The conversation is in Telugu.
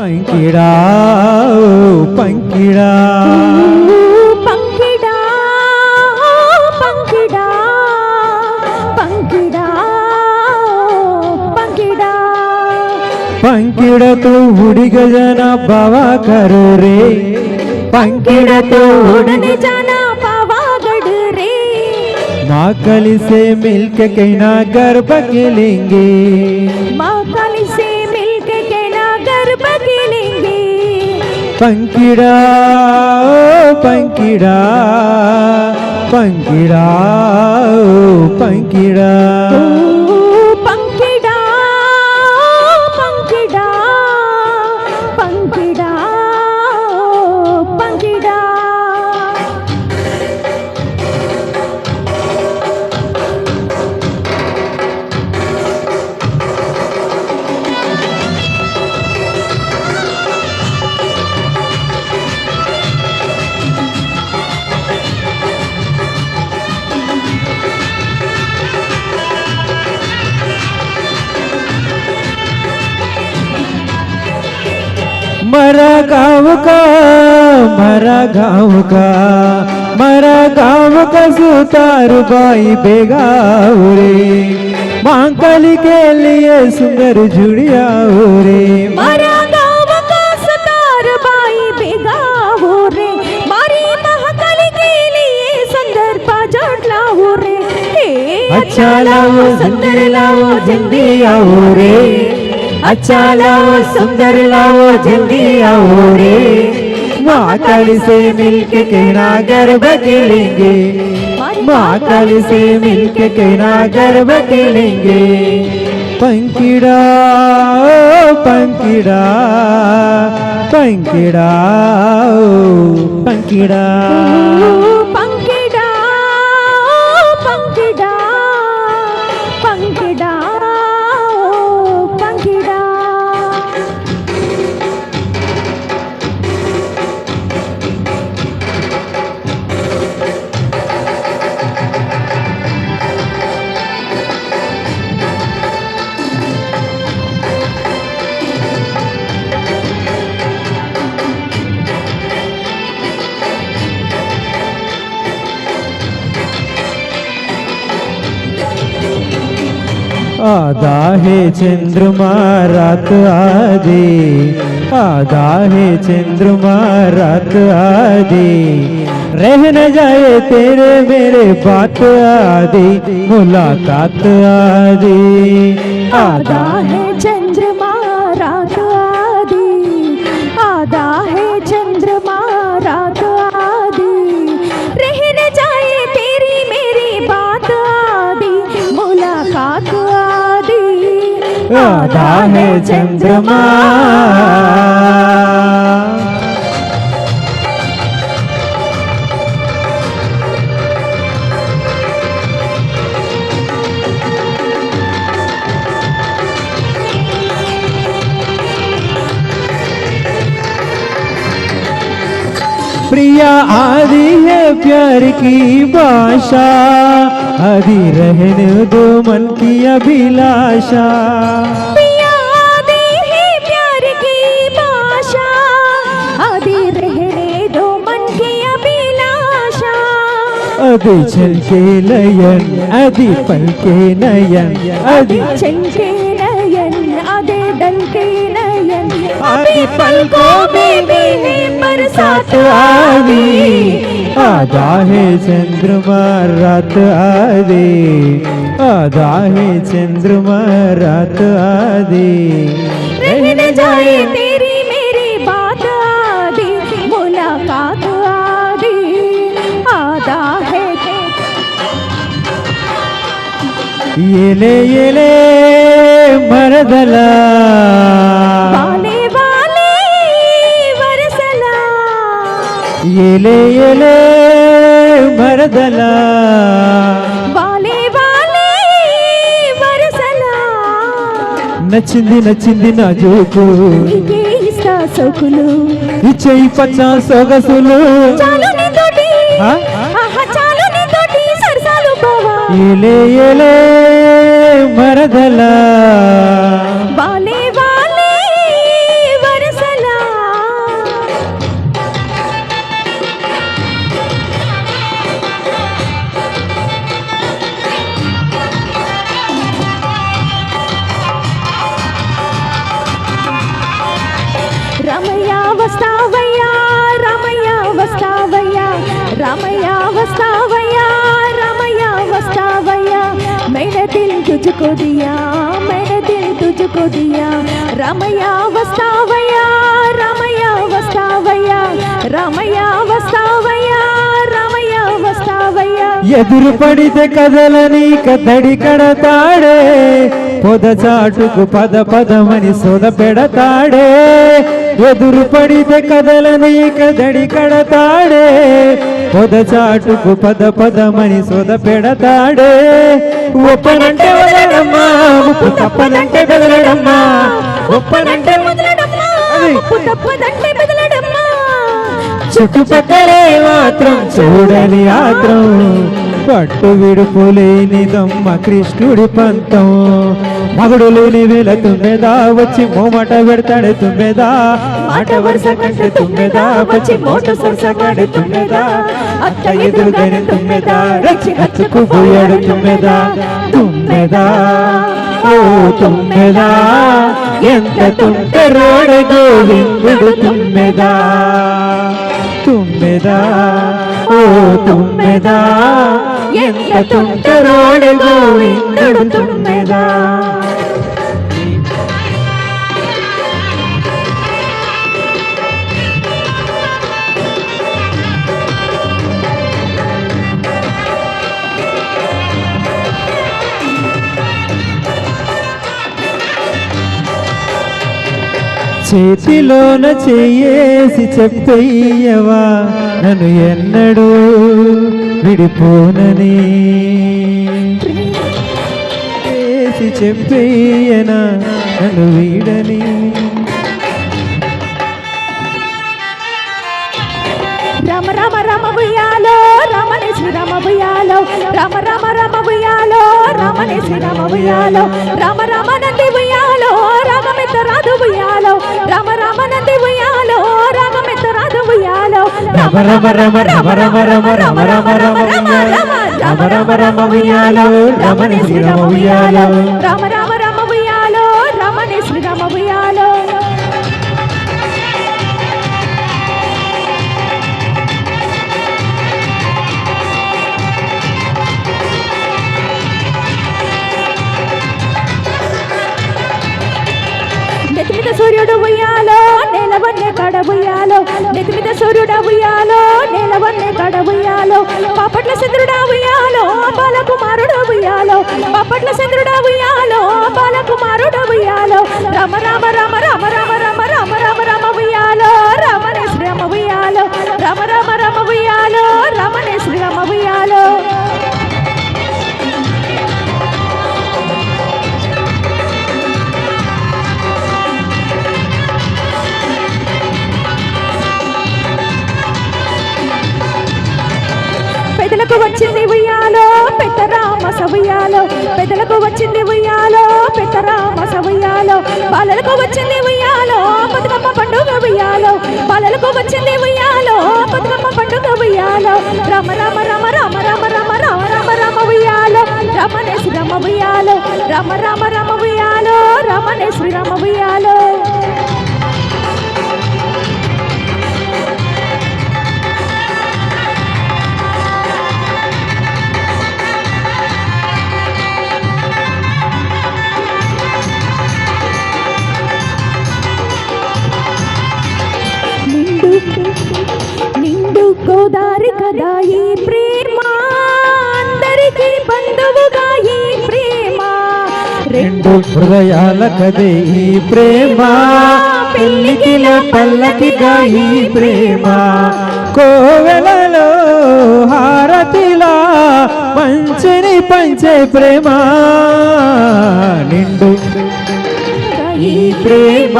ಪಂಕಿಡಾ ಪಂಕಿಡಾ. ಪಂಕಿಡಾ ಪಂಕಿಡಾ ಪಂಕಿಡಾ ಪಂಕಿಡಾ. ಪಂಕಿಡ ತು ಹುಡುಗ ಜನ ಭವ ಕರು ರೇ ಪಂಕಿಡ ತು ಹುಡುಗ ಜನ ಭವ ಗಡು ರೇ ಮಾ ಕಲಿಸೆ ಮಿಲ್ಕ ಕೈನಾ ಗರ್ಭ ಗೆಲಿಂಗೆ ಮಾ பங்கிடா பங்கிடா பங்கிடா பங்கிடா. मरा गाँव का मरा गाँव का मरा गाँव का सुतार बाई बेगाव रे मांगली के लिए सुंदर जुड़िया रे मरा गाँव का सुतार बाई बेगाव रे मारी महाकाली के लिए सुंदर पाजड़ लाओ रे अच्छा, अच्छा लाओ सुंदर लाओ जल्दी आओ रे अच्छा लाओ, सुंदर लाओ, जल्दी आओ रे। माँ काली से मिलके कहना गर्भ खेलेंगे माँ काली से मिलके कहना गर्भ खेलेंगे पंकिड़ा पंकिड़ा पंकिड़ा पंकिड़ा आधा है चंद्रमा रात आदि। आधा है चंद्रमा रात आदि। रह न जाए तेरे मेरे बात आदि, मुलाकात आदि। आधा है आधा है चंद्रमा प्रिया आदि है प्यार की भाषा। आदि रहने दो मन की अभिलाषा। आदि है प्यार की भाषा। आदि रहने दो मन की अभिलाषा। छल के लयन अदि पल के नयन अदि चलके नयन अभी पलकों में भी है बरसात आदि। आधा है चंद्रमा रात आदि। आधा है चंद्रमा रात आदि। रह न जाए तेरी मेरी बात आदि मुलाकात आदि। आधा है एले एले मरदला। ఎలే ఎలే ಬರದಲ ಬಾಲೆ ಬಾಲೆ ಬರಸಲ నచ్చింది నచ్చింది నా జోకు. నీకే సోకులు. ఇచ్చే పచ్చ సొగసులు. ఎలే ఎలే మరదలా तुझको दिया मैंने दिल तुझको दिया रमया वस्तावया रमया वस्तावया రమయా వస్తావయ్యా రమయా వస్తావయ్యా ఎదురు పడితే కదలని కదడి కడతాడే పొదచాటుకు పద పదమని సొద పెడతాడే. ఎదురు పడితే కదలని కదడి కడతాడే పొద చాటుకు పద పదమని సొద పెడతాడే. ఒప్పనంటే వదలడమ్మా ఉప్పు తప్పనంటే బెదలడమ్మా. ఒప్పనంటే వదలడమ్మా అది. ఉప్పు తప్పదంటే బెదలడమ్మా. చుట్టుపక్కలే మాత్రం చూడని ఆత్రం. పట్టు విడుపులేనిదమ్మ కృష్ణుడి పంతం. మగుడు లేని వేల తుమ్మెదా వచ్చి మోమట పెడతాడు తుమ్మెదా. మాట వరుస కంటే తుమ్మెదా వచ్చి మోట సరస కాడు తుమ్మెదా. అత్త ఎదురుగానే తుమ్మెదా రచ్చి హచ్చుకు పోయాడు తుమ్మెదా. తుమ్మెదా ఓ తుమ్మెదా ఎంత తుంటరోడ గోవిందుడు తుమ్మెదా. తుమ్మెదా ఓ తుమ్మెదా ఎంత తుంటరోడ గోవిందుడు తుమ్మెదా చేతిలోన చెయ్యేసి చెప్పయ్యవా? నన్ను ఎన్నడూ విడిపోనని. చేసి చెప్పయ్యనా? నన్ను వీడని. రామ రామ రామ ఉయ్యాలో రామనే శ్రీరామ ఉయ్యాలో రామ రామ రామ ఉయ్యాలో రామనే శ్రీరామ ఉయ్యాలో రామ రామ నంది ఉయ్యాలో రాగమెత్త రాదు ఉయ్యాలో రామ రామ నంది ఉయ్యాలో రాగమెత్త రాదు ఉయ్యాలో రమ రమ రమ రమ రమ రమ రమ రమ రమ రమ రమ రమ ఉయ్యాలో రమణి శ్రీరమ ఉయ్యాలో రామ రామ రామ ఉయ్యాలో రామనే శ్రీరామ ఉయ్యాలో కడబుయ్యాలో నిద్రిత సూర్యుడబుయ్యాలో నీలవన్నే కడబుయ్యాలో పాపట్ల చంద్రుడబుయ్యాలో బాలకుమారుడబుయ్యాలో పాపట్ల చంద్రుడబుయ్యాలో బాలకుమారుడబుయ్యాలో రమణ ఉయ్యాలో పెద్దలకు పెదలకు వచ్చింది ఉయ్యాలో పెద్దరామస ఉయ్యాలో. బాలలకు వచ్చింది ఉయ్యాలో బతుకమ్మ పండుగ ఉయ్యాలో. బాలలకు వచ్చింది ఉయ్యాలో బతుకమ్మ పండుగ ఉయ్యాలో. రామ రామ రామ రామ రామ రామ రామ రామ రామ ఉయ్యాలో. రమణేశ్వరమ ఉయ్యాలో. రామ రామ రామ ఉయ్యాలో. రమణేశ్వరమ ఉయ్యాలో. దారి కదా ఈ ప్రేమ? అందరికీ బంధువుగా ఈ ప్రేమ. రెండు హృదయాల కదే ఈ ప్రేమ. పెళ్ళికిల పల్లకిగా ఈ ప్రేమ. కోవెలలో హారతిలా పంచని పంచే ప్రేమ. నిండు ఈ ప్రేమ.